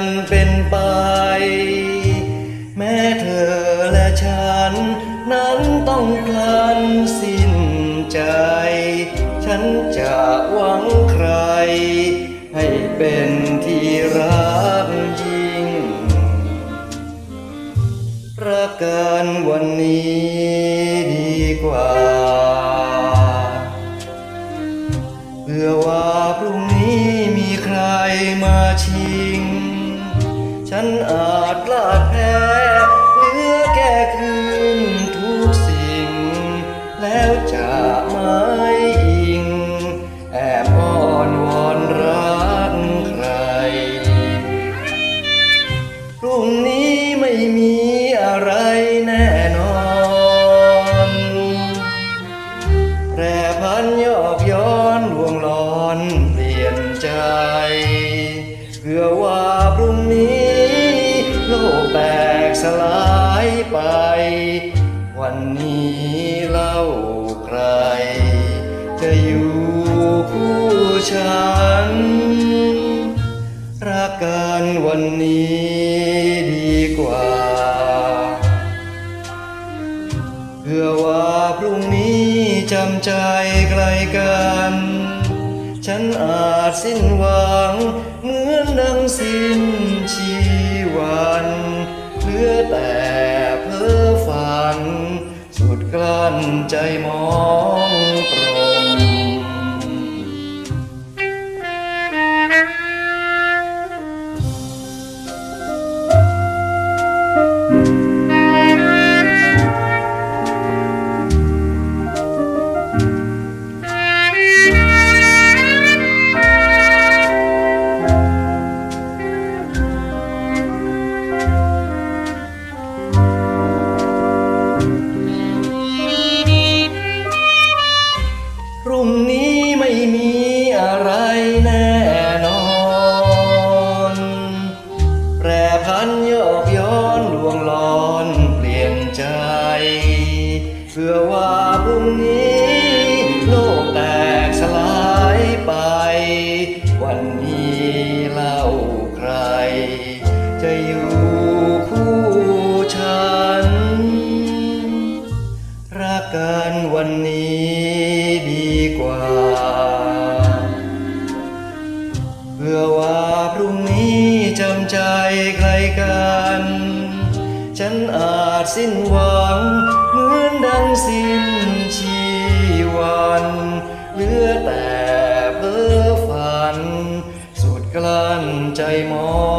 ันเป็นไป แม้เธอและฉัน นั้นต้องพลันสิ้นใจ ฉันจะหวังใคร ให้เป็นที่รักยิ่งรักกันวันนี้ดีกว่าเพื่อว่าพรุ่งนี้มีใครมาชิง ฉันอาจพลาดแพ้เหลือแก่คืนทุกสิ่ง แล้วจะไม่อิง แอบอ้อนวอนรักใครพรุ่งนี้ไม่มีอะไรแน่นอนแปรพันยอก สลายไป วันนี้เล่าใคร จะอยู่คู่ฉัน รักกันวันนี้ดีกว่าเพื่อว่าพรุ่งนี้จำใจไกลกัน ฉันอาจสิ้นหวังเหมือนดังสิ้นชีวัน แต่เพ้อฝัน สุดกลั้นใจมองตร พรุ่งนี้ไม่มีอะไรแน่นอน แปรพันโยกย้อนลวงลอนเปลี่ยนใจ เพื่อว่าพรุ่งนี้ โลกแตกสลายไป วันนี้เล่าใคร จะอยู่คู่ฉัน รักกันวันนี้ เพื่อว่าพรุ่งนี้จำใจใครกัน ฉันอาจสิ้นหวัง เหมือนดังสิ้นชีวันเหลือแต่เพ้อฝัน สุดกลั้นใจมอง